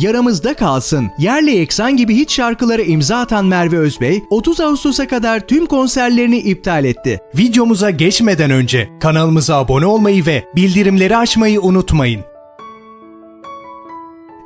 Yaramızda Kalsın, Yerle Yeksan gibi hit şarkılara imza atan Merve Özbey, 30 Ağustos'a kadar tüm konserlerini iptal etti. Videomuza geçmeden önce kanalımıza abone olmayı ve bildirimleri açmayı unutmayın.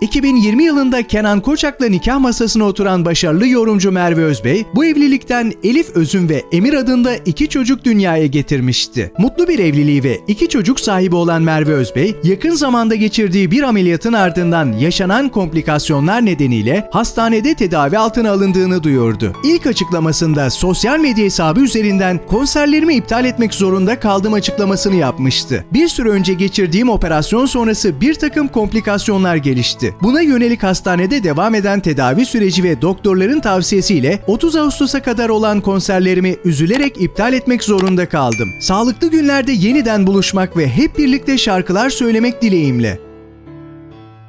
2020 yılında Kenan Koçak'la nikah masasına oturan başarılı yorumcu Merve Özbey, bu evlilikten Elif Özün ve Emir adında iki çocuk dünyaya getirmişti. Mutlu bir evliliği ve iki çocuk sahibi olan Merve Özbey, yakın zamanda geçirdiği bir ameliyatın ardından yaşanan komplikasyonlar nedeniyle hastanede tedavi altına alındığını duyurdu. İlk açıklamasında sosyal medya hesabı üzerinden konserlerimi iptal etmek zorunda kaldım açıklamasını yapmıştı. Bir süre önce geçirdiğim operasyon sonrası bir takım komplikasyonlar gelişti. Buna yönelik hastanede devam eden tedavi süreci ve doktorların tavsiyesiyle 30 Ağustos'a kadar olan konserlerimi üzülerek iptal etmek zorunda kaldım. Sağlıklı günlerde yeniden buluşmak ve hep birlikte şarkılar söylemek dileğimle.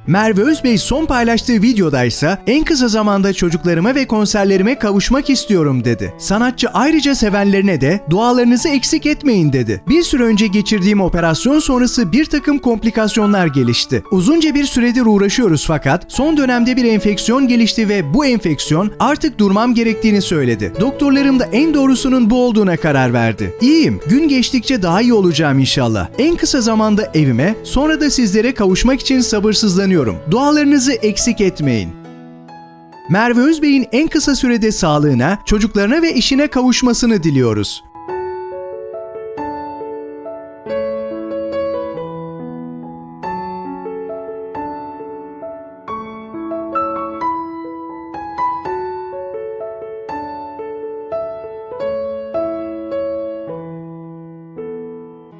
Merve Özbey son paylaştığı videoda ise en kısa zamanda çocuklarıma ve konserlerime kavuşmak istiyorum dedi. Sanatçı ayrıca sevenlerine de dualarınızı eksik etmeyin dedi. Bir süre önce geçirdiğim operasyon sonrası bir takım komplikasyonlar gelişti. Uzunca bir süredir uğraşıyoruz fakat son dönemde bir enfeksiyon gelişti ve bu enfeksiyon artık durmam gerektiğini söyledi. Doktorlarım da en doğrusunun bu olduğuna karar verdi. İyiyim, gün geçtikçe daha iyi olacağım inşallah. En kısa zamanda evime, sonra da sizlere kavuşmak için sabırsızlanıyorum. Dualarınızı eksik etmeyin. Merve Özbey'in en kısa sürede sağlığına, çocuklarına ve işine kavuşmasını diliyoruz.